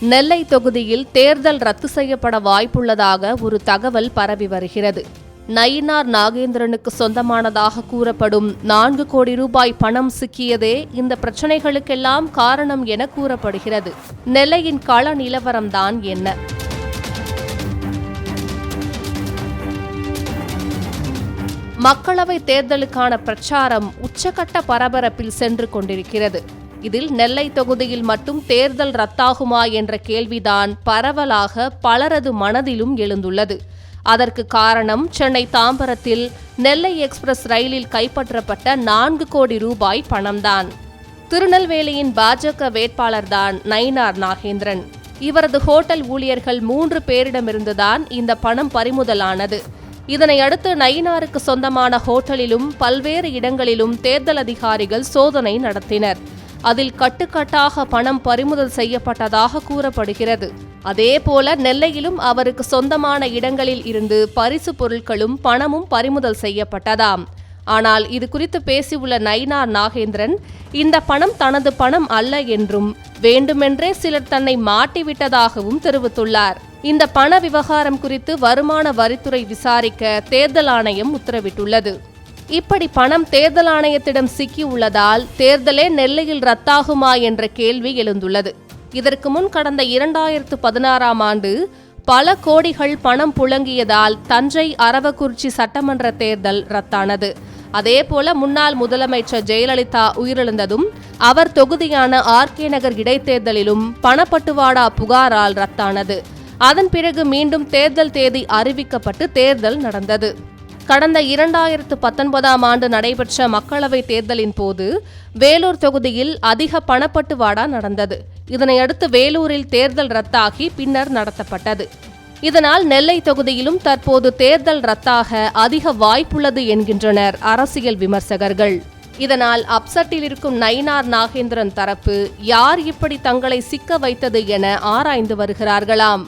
நெல்லை தொகுதியில் தேர்தல் ரத்து செய்யப்பட வாய்ப்புள்ளதாக ஒரு தகவல் பரவி வருகிறது. நயினார் நாகேந்திரனுக்கு சொந்தமானதாக கூறப்படும் நான்கு கோடி ரூபாய் பணம் சிக்கியதே இந்த பிரச்சனைகளுக்கெல்லாம் காரணம் என கூறப்படுகிறது. நெல்லையின் கள நிலவரம்தான் என்ன? மக்களவை தேர்தலுக்கான பிரச்சாரம் உச்சகட்ட பரபரப்பில் சென்று கொண்டிருக்கிறது. இதில் நெல்லை தொகுதியில் மட்டும் தேர்தல் ரத்தாகுமா என்ற கேள்விதான் பரவலாக பலரது மனதிலும் எழுந்துள்ளது. அதற்கு காரணம் சென்னை தாம்பரத்தில் நெல்லை எக்ஸ்பிரஸ் ரயிலில் கைப்பற்றப்பட்ட நான்கு கோடி ரூபாய் பணம்தான். திருநெல்வேலியின் பாஜக வேட்பாளர்தான் நயினார் நாகேந்திரன். இவரது ஹோட்டல் ஊழியர்கள் மூன்று பேரிடமிருந்துதான் இந்த பணம் பறிமுதலானது. இதனை அடுத்து நயினாருக்கு சொந்தமான ஹோட்டலிலும் பல்வேறு இடங்களிலும் தேர்தல் அதிகாரிகள் சோதனை நடத்தினர். அதில் கட்டுக்கட்டாக பணம் பறிமுதல் செய்யப்பட்டதாக கூறப்படுகிறது. அதேபோல நெல்லையிலும் அவருக்கு சொந்தமான இடங்களில் இருந்து பரிசு பொருட்களும் பணமும் பறிமுதல் செய்யப்பட்டதாம். ஆனால் இது குறித்து பேசியுள்ள நைனா நாகேந்திரன் இந்த பணம் தனது பணம் அல்ல என்றும் வேண்டுமென்றே சிலர் தன்னை மாட்டிவிட்டதாகவும் தெரிவித்துள்ளார். இந்த பண விவகாரம் குறித்து வருமான வரித்துறை விசாரிக்க தேர்தல் ஆணையம் உத்தரவிட்டுள்ளது. இப்படி பணம் தேர்தல் ஆணையத்திடம் சிக்கியுள்ளதால் தேர்தலே நெல்லையில் ரத்தாகுமா என்ற கேள்வி எழுந்துள்ளது. இதற்கு முன் கடந்த இரண்டாயிரத்து பதினாறாம் ஆண்டு பல கோடிகள் பணம் புழங்கியதால் தஞ்சை அரவக்குறிச்சி சட்டமன்ற தேர்தல் ரத்தானது. அதேபோல முன்னாள் முதலமைச்சர் ஜெயலலிதா உயிரிழந்ததும் அவர் தொகுதியான ஆர்கே நகர் இடைத்தேர்தலிலும் பணப்பட்டுவாடா புகாரால் ரத்தானது. அதன் பிறகு மீண்டும் தேர்தல் தேதி அறிவிக்கப்பட்டு தேர்தல் நடந்தது. கடந்த இரண்டாயிரத்து பத்தொன்பதாம் ஆண்டு நடைபெற்ற மக்களவைத் தேர்தலின் போது வேலூர் தொகுதியில் அதிக பணப்பட்டுவாடா நடந்தது. இதனையடுத்து வேலூரில் தேர்தல் ரத்தாகி பின்னர் நடத்தப்பட்டது. இதனால் நெல்லை தொகுதியிலும் தற்போது தேர்தல் ரத்தாக அதிக வாய்ப்புள்ளது என்கின்றனர் அரசியல் விமர்சகர்கள். இதனால் அப்செட்டில் இருக்கும் நயினார் நாகேந்திரன் தரப்பு யார் இப்படி தங்களை சிக்க வைத்தது என ஆராய்ந்து வருகிறார்களாம்.